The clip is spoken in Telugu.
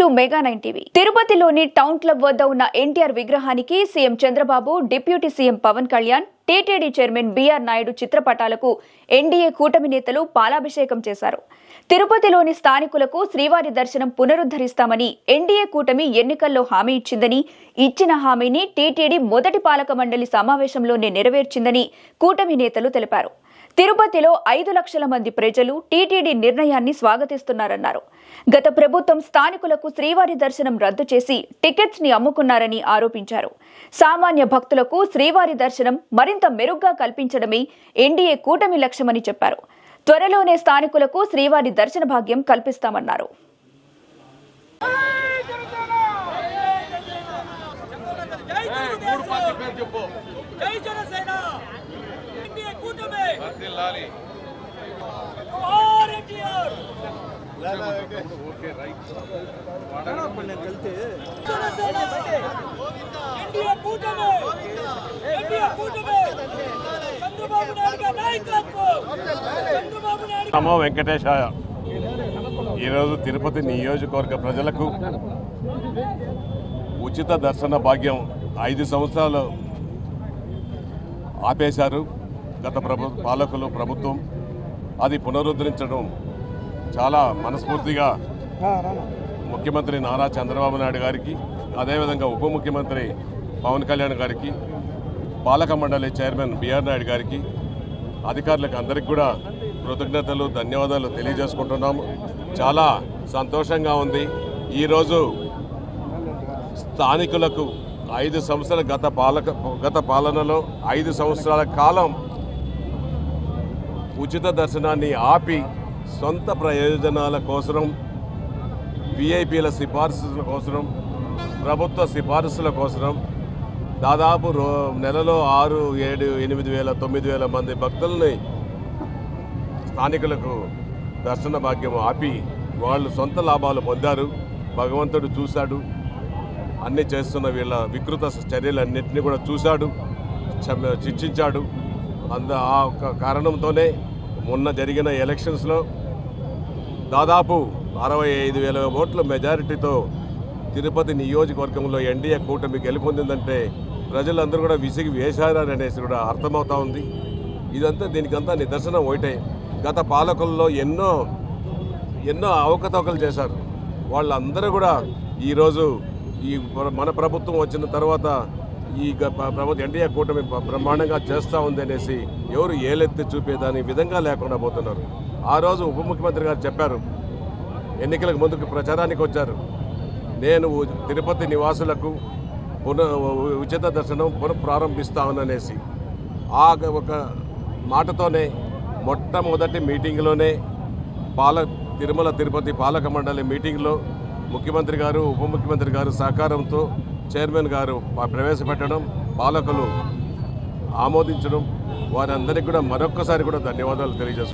To mega nine TV. తిరుపతిలోని టౌన్ క్లబ్ వద్ద ఉన్న ఎన్టీఆర్ విగ్రహానికి CM Chandrababu deputy CM Pawan Kalyan TTD chairman BR Naidu చిత్రపటాలకు NDA కూటమి నేతలు పాలాభిషేకం చేశారు. తిరుపతిలోని స్థానికులకు శ్రీవారి దర్శనం పునరుద్ధరిస్తామని ఎన్డీఏ కూటమి ఎన్నికల్లో హామీ ఇచ్చిందని ఇచ్చిన హామీని టీటీడీ మొదటి పాలక మండలి సమావేశంలోనే నెరవేర్చిందని కూటమి నేతలు తెలిపారు. తిరుపతిలో ఐదు లక్షల మంది ప్రజలు టీటీడీ నిర్ణయాన్ని స్వాగతిస్తున్నారన్నారు. గత ప్రభుత్వం స్థానికులకు శ్రీవారి దర్శనం రద్దు చేసి టికెట్స్ని అమ్ముకున్నారని ఆరోపించారు. సామాన్య భక్తులకు శ్రీవారి దర్శనం మరింత మెరుగ్గా కల్పించడమే ఎన్డీఏ కూటమి లక్ష్యమని చెప్పారు. త్వరలోనే స్థానికులకు శ్రీవారి దర్శన భాగ్యం కల్పిస్తామన్నారు మూడు పార్టీ పేరు చెప్పు జై జనసేన ఎన్డీఏ కూటమి వర్ధిల్లాలి జోహార్ NTR okay right Janasena NDA కూటమి ఎన్డీఏ కూటమి చంద్రబాబు నాయుడు గారి నాయకత్వం చంద్రబాబు నాయుడు నమో వెంకటేశాయ. ఈరోజు తిరుపతి నియోజకవర్గ ప్రజలకు ఉచిత దర్శన భాగ్యం ఐదు సంవత్సరాలు ఆపేశారు. గత ప్రభు పాలకులు ప్రభుత్వం అది పునరుద్ధరించడం చాలా మనస్ఫూర్తిగా ముఖ్యమంత్రి నారా చంద్రబాబు నాయుడు గారికి అదేవిధంగా ఉప ముఖ్యమంత్రి పవన్ కళ్యాణ్ గారికి పాలక మండలి చైర్మన్ బిఆర్ నాయుడు గారికి అధికారులకు అందరికీ కూడా కృతజ్ఞతలు ధన్యవాదాలు తెలియజేసుకుంటున్నాము. చాలా సంతోషంగా ఉంది. ఈరోజు స్థానికులకు ఐదు సంవత్సరాల గత పాలక గత పాలనలో ఐదు సంవత్సరాల కాలం ఉచిత దర్శనాన్ని ఆపి సొంత ప్రయోజనాల కోసం విఐపీల సిఫార్సుల కోసం ప్రభుత్వ సిఫార్సుల కోసం దాదాపు రో నెలలో ఆరు ఏడు ఎనిమిది వేల తొమ్మిది వేల మంది భక్తుల్ని స్థానికులకు దర్శన భాగ్యం ఆపి వాళ్ళు సొంత లాభాలు పొందారు. భగవంతుడు చూశాడు. అన్ని చేస్తున్న వీళ్ళ వికృత చర్యలన్నింటినీ కూడా చూశాడు. చ- శిక్షించాడు. అంద ఆ ఒక కారణంతోనే మొన్న జరిగిన ఎలక్షన్స్లో దాదాపు అరవై ఐదు వేల ఓట్ల మెజారిటీతో తిరుపతి నియోజకవర్గంలో ఎన్డీఏ కూటమి గెలుపొందిందంటే ప్రజలందరూ కూడా విసిగి వేశారని అనేసి కూడా అర్థమవుతా ఉంది. ఇదంతా దీనికంతా నిదర్శనం ఒకటే. గత పాలకుల్లో ఎన్నో ఎన్నో అవకతవకలు చేశారు. వాళ్ళందరూ కూడా ఈరోజు ఈ మన ప్రభుత్వం వచ్చిన తర్వాత ఈ గ- ప్రభుత్వం ఎన్డీఏ కూటమి బ్రహ్మాండంగా చేస్తూ ఉంది అనేసి ఎవరు ఏలెత్తి చూపేదాని విధంగా లేకుండా పోతున్నారు. ఆ రోజు ఉప ముఖ్యమంత్రి గారు చెప్పారు ఎన్నికలకు ముందుకు ప్రచారానికి వచ్చారు. నేను తిరుపతి నివాసులకు పునః ఉచిత దర్శనం పునఃప్రారంభిస్తామననేసి ఆ ఒక మాటతోనే మొట్టమొదటి మీటింగ్లోనే పాల తిరుమల తిరుపతి పాలక మండలి మీటింగ్లో ముఖ్యమంత్రి గారు ఉప ముఖ్యమంత్రి గారు సహకారంతో చైర్మన్ గారు ప్రవేశపెట్టడం పాలకులు ఆమోదించడం వారందరికీ కూడా మరొక్కసారి కూడా ధన్యవాదాలు తెలియజేస్తున్నాను